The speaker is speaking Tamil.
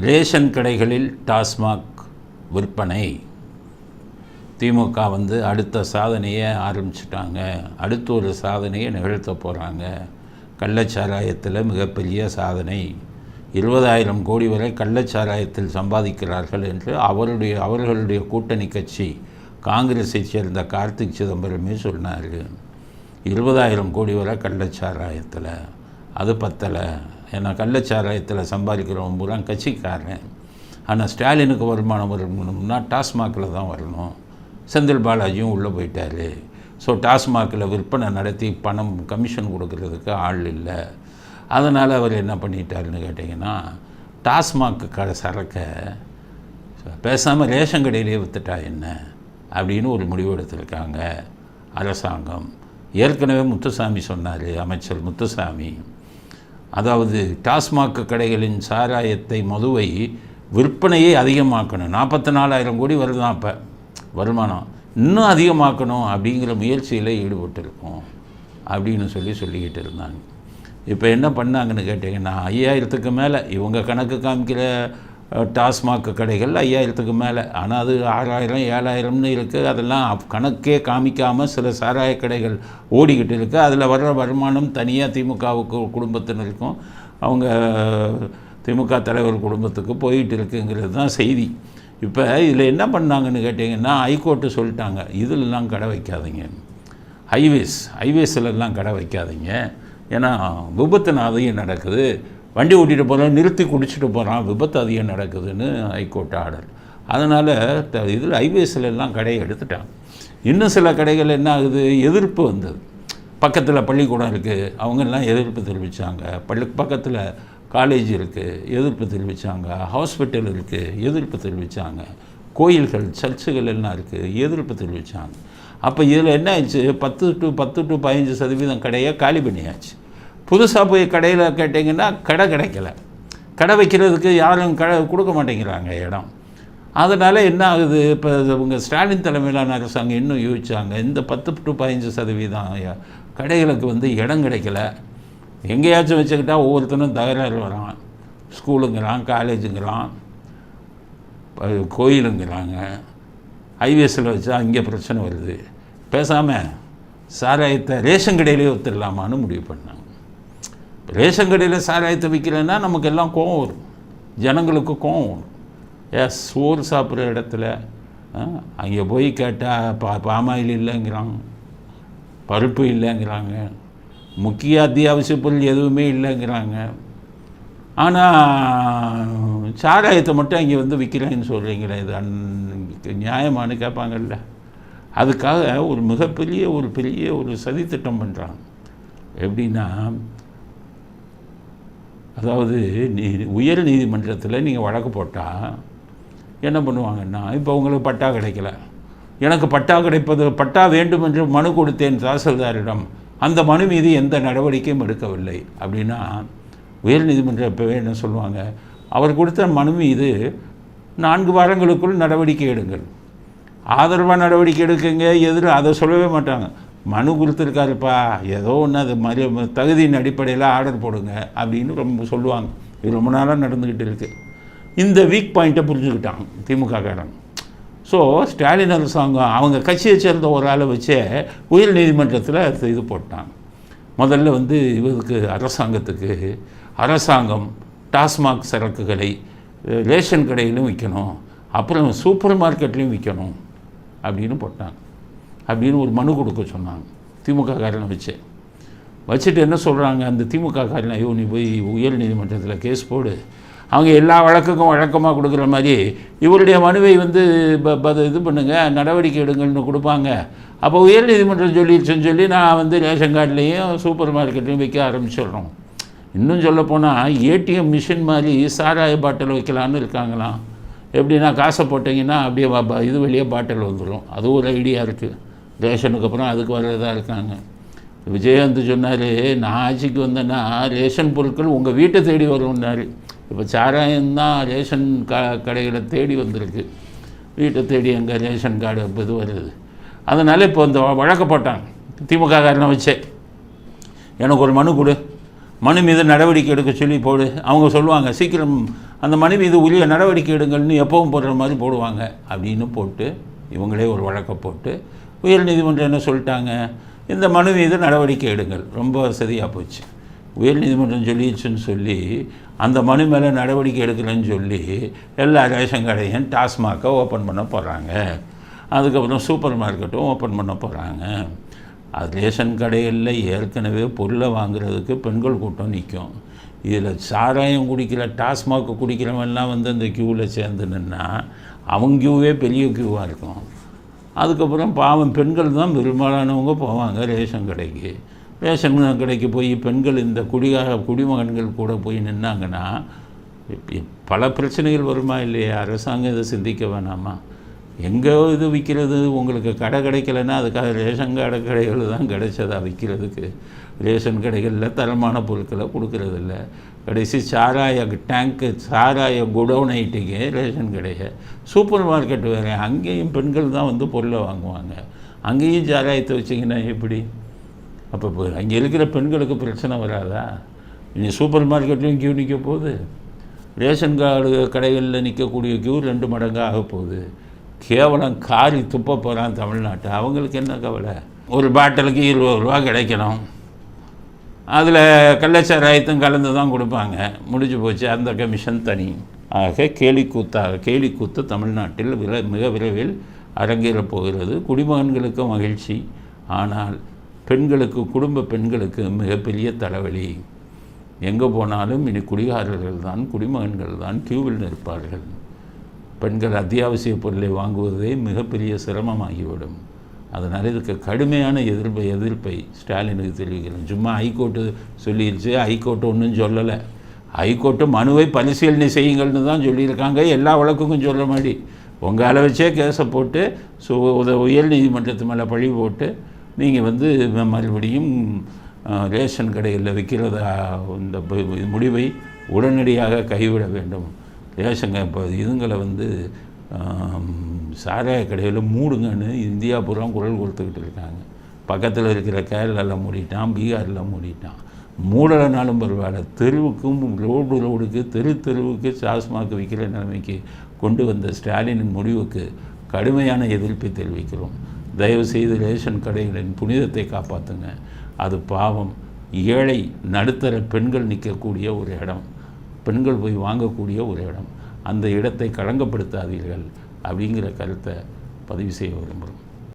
ரேஷன் கடைகளில் டாஸ்மாக் விற்பனை. திமுக வந்து அடுத்த சாதனையை ஆரம்பிச்சிட்டாங்க. அடுத்து ஒரு சாதனையை நிகழ்த்த போகிறாங்க கள்ளச்சாராயத்தில் மிகப்பெரிய சாதனை. இருபதாயிரம் கோடி வரை கள்ளச்சாராயத்தில் சம்பாதிக்கிறார்கள் என்று அவருடைய அவர்களுடைய கூட்டணி கட்சி காங்கிரஸை சேர்ந்த கார்த்திக் சிதம்பரமே சொன்னார். இருபதாயிரம் கோடி வரை கள்ளச்சாராயத்தில். அது பத்தலை. ஏன்னா கள்ளச்சாராயத்தில் சம்பாதிக்கிறவன் பூரா கட்சிக்காரன். ஆனால் ஸ்டாலினுக்கு வருமானம் வரணும்னா டாஸ்மாகில் தான் வரணும். செந்தில் பாலாஜியும் உள்ளே போயிட்டார். ஸோ டாஸ்மாகில் விற்பனை நடத்தி பணம் கமிஷன் கொடுக்கறதுக்கு ஆள் இல்லை. அதனால் அவர் என்ன பண்ணிட்டாருன்னு கேட்டிங்கன்னா டாஸ்மாக் கடை சரக்கை பேசாமல் ரேஷன் கடையிலே விற்றுட்டா என்ன? அப்படின்னு ஒரு முடிவு எடுத்திருக்காங்க அரசாங்கம். ஏற்கனவே முத்துசாமி சொன்னார் அமைச்சர் முத்துசாமி. அதாவது டாஸ்மாக் கடைகளின் சாராயத்தை மதுவை விற்பனையை அதிகமாக்கணும். நாற்பத்தி நாலாயிரம் கோடி வருதான் அப்போ வருமானம். இன்னும் அதிகமாக்கணும் அப்படிங்கிற முயற்சியில் ஈடுபட்டிருக்கோம் அப்படின்னு சொல்லி சொல்லிக்கிட்டு இருந்தாங்க. இப்போ என்ன பண்ணாங்கன்னு கேட்டிங்கன்னா ஐயாயிரத்துக்கு மேலே இவங்க கணக்கு காமிக்கிற டாஸ்மாக் கடைகள் ஐயாயிரத்துக்கு மேலே. ஆனால் அது ஆறாயிரம் ஏழாயிரம்னு இருக்குது அதெல்லாம் கணக்கே காமிக்காமல் சில சாராய கடைகள் ஓடிக்கிட்டு இருக்குது அதில் வர்ற வருமானம் தனியாக திமுகவுக்கு குடும்பத்தினருக்கும் அவங்க திமுக தலைவர் குடும்பத்துக்கு போயிட்டு இருக்குங்கிறது தான் செய்தி. இப்போ இதில் என்ன பண்ணாங்கன்னு கேட்டிங்கன்னா ஹைகோர்ட்டு சொல்லிட்டாங்க இதிலெல்லாம் கடை வைக்காதீங்க. ஹைவேஸ் ஹைவேஸ்லலாம் கடை வைக்காதீங்க. ஏன்னா விபத்து நாதையும் நடக்குது. வண்டி ஓட்டிகிட்டு போகிறோம் நிறுத்தி குடிச்சிட்டு போகிறான் விபத்து அதிகம் நடக்குதுன்னு ஹைகோர்ட் ஆர்டர். அதனால் த இதில் ஹைவேஸில் எல்லாம் கடையை எடுத்துட்டாங்க. இன்னும் சில கடைகள் என்ன ஆகுது? எதிர்ப்பு வந்தது. பக்கத்தில் பள்ளிக்கூடம் இருக்குது அவங்கெல்லாம் எதிர்ப்பு தெரிவித்தாங்க பள்ளி பக்கத்தில் காலேஜ் இருக்குது எதிர்ப்பு தெரிவித்தாங்க ஹாஸ்பிட்டல் இருக்குது எதிர்ப்பு தெரிவித்தாங்க கோயில்கள் சர்ச்சுகள் எல்லாம் இருக்குது எதிர்ப்பு தெரிவித்தாங்க அப்போ இதில் என்ன ஆயிடுச்சு? பத்து டு பத்து டு பதினஞ்சு சதவீதம் கடையை காலி பண்ணியாச்சு. புதுசாக போய் கடையில் கேட்டிங்கன்னா கடை கிடைக்கல. கடை வைக்கிறதுக்கு யாரும் கடை கொடுக்க மாட்டேங்கிறாங்க இடம். அதனால் என்ன ஆகுது? இப்போ இவங்க ஸ்டாலின் தலைமையிலான அரசாங்கம் இன்னும் யோசிச்சாங்க. இந்த பத்து டு பதினஞ்சு சதவீதம் கடைகளுக்கு வந்து இடம் கிடைக்கல. எங்கேயாச்சும் வச்சுக்கிட்டா ஒவ்வொருத்தனும் தகராறு வரான். ஸ்கூலுங்கிறான் காலேஜுங்கிறான் கோயிலுங்கிறாங்க. ஹைவேஸில் வச்சா அங்கே பிரச்சனை வருது. பேசாமல் சாராயத்தை ரேஷன் கடையிலே ஒத்துடலாமான்னு முடிவு பண்ணாங்க. ரேஷன் கடையில் சாராயத்தை விற்கலைன்னா நமக்கு எல்லாம் கோவம் வரும். ஜனங்களுக்கு கோவம் வரும். ஏ சோறு சாப்பிட்ற இடத்துல அங்கே போய் கேட்டால் பா பாமாயில் இல்லைங்கிறாங்க. பருப்பு இல்லைங்கிறாங்க. முக்கிய அத்தியாவசிய பொருள் எதுவுமே இல்லைங்கிறாங்க. ஆனால் சாராயத்தை மட்டும் இங்கே வந்து விற்கிறேன்னு சொல்கிறீங்களே இது அன் நியாயமானு கேட்பாங்கல்ல. அதுக்காக ஒரு மிகப்பெரிய ஒரு பெரிய ஒரு சதித்திட்டம் பண்ணுறாங்க எப்படின்னா அதாவது நீ உயர் நீதிமன்றத்தில் நீங்கள் வழக்கு போட்டால் என்ன பண்ணுவாங்கன்னா இப்போ உங்களுக்கு பட்டா கிடைக்கல. எனக்கு பட்டா கிடைப்பது பட்டா வேண்டும் என்று மனு கொடுத்தேன் தாசில்தாரிடம். அந்த மனு மீது எந்த நடவடிக்கையும் எடுக்கவில்லை. அப்படின்னா உயர்நீதிமன்றம் இப்போவே என்ன சொல்லுவாங்க? அவர் கொடுத்த மனு மீது நான்கு வாரங்களுக்குள் நடவடிக்கை எடுங்கள். ஆதரவாக நடவடிக்கை எடுக்குங்க. எதிர அதை சொல்லவே மாட்டாங்க. மனு கொடுத்துருக்காருப்பா. ஏதோ ஒன்று அது மறு தகுதியின் அடிப்படையில் ஆர்டர் போடுங்க அப்படின்னு ரொம்ப சொல்லுவாங்க. இது ரொம்ப நாளாக நடந்துக்கிட்டு இருக்குது இந்த வீக் பாயிண்ட்டை புரிஞ்சுக்கிட்டாங்க திமுககாரங்க ஸோ ஸ்டாலின் அரசாங்கம் அவங்க கட்சியை சேர்ந்த ஒரு ஆளை வச்சே உயர் நீதிமன்றத்தில் இது போட்டாங்க முதல்ல வந்து இவருக்கு அரசாங்கத்துக்கு அரசாங்கம் டாஸ்மாக் சரக்குகளை ரேஷன் கடையிலும் விற்கணும் அப்புறம் சூப்பர் மார்க்கெட்லேயும் விற்கணும் அப்படின்னு போட்டாங்க. அப்படின்னு ஒரு மனு கொடுக்க சொன்னாங்க. திமுக காரனை வச்சு. வச்சுட்டு என்ன சொல்கிறாங்க அந்த திமுக காரன் ஐயோ நீ போய் உயர் நீதிமன்றத்தில் கேஸ் போடு. அவங்க எல்லா வழக்குக்கும் வழக்கமாக கொடுக்குற மாதிரி இவருடைய மனுவை வந்து ப- இது பண்ணுங்க நடவடிக்கை எடுங்கள்னு கொடுப்பாங்க. அப்போ உயர் நீதிமன்றம் சொல்லிடுச்சுன்னு சொல்லி நான் வந்து ரேஷன் கார்டுலேயும் சூப்பர் மார்க்கெட்லேயும் வைக்க ஆரம்பிச்சிடுறோம். இன்னும் சொல்லப்போனால் ஏடிஎம் மிஷின் மாதிரி சாராய பாட்டில் வைக்கலான்னு இருக்காங்களாம். எப்படின்னா காசை போட்டிங்கன்னா அப்படியே இது வழியாக பாட்டில் வந்துடும் அது ஒரு ஐடியா இருக்குது ரேஷனுக்கு அப்புறம் அதுக்கு வர்றதா இருக்காங்க. விஜயகாந்த் சொன்னார் நான் ஆட்சிக்கு வந்தேன்னா ரேஷன் பொருட்கள் உங்கள் வீட்டை தேடி வரும்னாரு. இப்போ சாராயம்தான் ரேஷன் க கடைகளை தேடி வந்திருக்கு. வீட்டை தேடி அங்கே ரேஷன் கார்டு இப்போ இது வருது. அதனால் இப்போ இந்த வழக்க போட்டாங்க. திமுக காரணம் வச்சே. எனக்கு ஒரு மனு கொடு. மனு மீது நடவடிக்கை எடுக்க சொல்லி போடு. அவங்க சொல்லுவாங்க சீக்கிரம் அந்த மனு மீது உரிய நடவடிக்கை எடுங்கள்னு எப்பவும் போடுற மாதிரி போடுவாங்க. அப்படின்னு போட்டு இவங்களே ஒரு வழக்கை போட்டு உயர்நீதிமன்றம் என்ன சொல்லிட்டாங்க. இந்த மனு மீது நடவடிக்கை எடுங்கள். ரொம்ப வசதியாக போச்சு. உயர்நீதிமன்றம் சொல்லிடுச்சுன்னு சொல்லி அந்த மனு மேலே நடவடிக்கை எடுக்கலைன்னு சொல்லி எல்லா ரேஷன் கடையும் டாஸ்மாகை ஓப்பன் பண்ண போகிறாங்க அதுக்கப்புறம் சூப்பர் மார்க்கெட்டும் ஓப்பன் பண்ண போகிறாங்க அது ரேஷன் கடைகளில் ஏற்கனவே பொருளை வாங்குறதுக்கு பெண்கள் கூட்டம் நிற்கும். இதில் சாராயம் குடிக்கிற டாஸ்மாக் குடிக்கிறவன்லாம் வந்து அந்த க்யூவில் சேர்ந்து நின்னா அவங்க க்யூவே பெரிய க்யூவாக இருக்கும். அதுக்கப்புறம் பாவம் பெண்கள் தான் பெரும்பாலானவங்க போவாங்க ரேஷன் கடைக்கு. ரேஷன் கடைக்கு போய் பெண்கள் இந்த குடிகார குடிமகன்கள் கூட போய் நின்னாங்கன்னா பல பிரச்சனைகள் வருமா இல்லையா? அரசாங்கம் இதை சிந்திக்க வேணாமா? எங்கே இது விற்கிறது உங்களுக்கு கடை கிடைக்கலன்னா அதுக்காக ரேஷன் கடை கடைகள் தான் கிடைச்சதா விற்கிறதுக்கு ரேஷன் கடைகளில் தரமான பொருட்களை கொடுக்கறதில்ல. கடைசி சாராய டேங்க்கு சாராய குடோன் ஐட்டிக்கு ரேஷன் கடையை சூப்பர் மார்க்கெட் வேறு அங்கேயும் பெண்கள் தான் வந்து பொருளை வாங்குவாங்க. அங்கேயும் சாராயத்தை வச்சிங்கன்னா எப்படி? அப்போ அங்கே இருக்கிற பெண்களுக்கு பிரச்சனை வராதா? இனி சூப்பர் மார்க்கெட்லேயும் கியூ நிற்க போகுது. ரேஷன் கார்டு கடைகளில் நிற்கக்கூடிய கியூ ரெண்டு மடங்காக போகுது. கேவலம் காரி துப்ப போகிறான் தமிழ்நாட்டை. அவங்களுக்கு என்ன கவலை? ஒரு பாட்டிலுக்கு இருபது ரூபா கிடைக்கணும். அதில் கள்ளச்சாராயத்தும் கலந்து தான் கொடுப்பாங்க. முடிஞ்சு போச்சு அந்த கமிஷன் தனி. ஆக கேலிக்கூத்தாக கேலிக்கூத்து தமிழ்நாட்டில் விர மிக விரைவில் அரங்கேறப் போகிறது. குடிமகன்களுக்கு மகிழ்ச்சி. ஆனால் பெண்களுக்கு குடும்ப பெண்களுக்கு மிகப்பெரிய தலைவலி. எங்கே போனாலும் இனி குடிகாரர்கள் தான் குடிமகன்கள் தான் கியூவில் நிற்பார்கள். பெண்கள் அத்தியாவசிய பொருளை வாங்குவதே மிகப்பெரிய சிரமமாகிவிடும். அதனால் இதுக்கு கடுமையான எதிர்ப்பை எதிர்ப்பை ஸ்டாலினுக்கு தெரிவிக்கிறேன். சும்மா ஹைகோர்ட்டு சொல்லிடுச்சு ஹைகோர்ட்டு ஒன்றும் சொல்லலை. ஹைகோர்ட்டு மனுவை பரிசீலனை செய்யுங்கள்னு தான் சொல்லியிருக்காங்க. எல்லா வழக்குக்கும் சொல்கிற மாதிரி. உங்கள் வச்சே கேஸை போட்டு ஸோ உயர் நீதிமன்றத்து மேலே பழி போட்டு நீங்கள் வந்து மறுபடியும் ரேஷன் கடைகளில் விற்கிறதா இந்த முடிவை உடனடியாக கைவிட வேண்டும். ரேஷங்க இப்போ இதுங்களை வந்து சாராய கடையில் மூடுங்கன்னு இந்தியா பூரா குரல் கொடுத்துக்கிட்டு இருக்காங்க. பக்கத்தில் இருக்கிற கேரளாவில் மூடிட்டான் பீகாரில் மூடிட்டான். மூடலைனாலும் பரவாயில்ல. தெருவுக்கும் ரோடு ரோடுக்கு தெரு தெருவுக்கு சாஸ்மாக்கு விற்கிற நிலைமைக்கு கொண்டு வந்த ஸ்டாலினின் முடிவுக்கு கடுமையான எதிர்ப்பை தெரிவிக்கிறோம். தயவுசெய்து ரேஷன் கடைகளின் புனிதத்தை காப்பாற்றுங்க அது பாவம். ஏழை நடுத்தர பெண்கள் நிற்கக்கூடிய ஒரு இடம். பெண்கள் போய் வாங்கக்கூடிய ஒரு இடம். அந்த இடத்தை களங்கப்படுத்தாதீர்கள் அப்படிங்கிற கருத்தை பதிவு செய்ய விரும்புகிறோம்.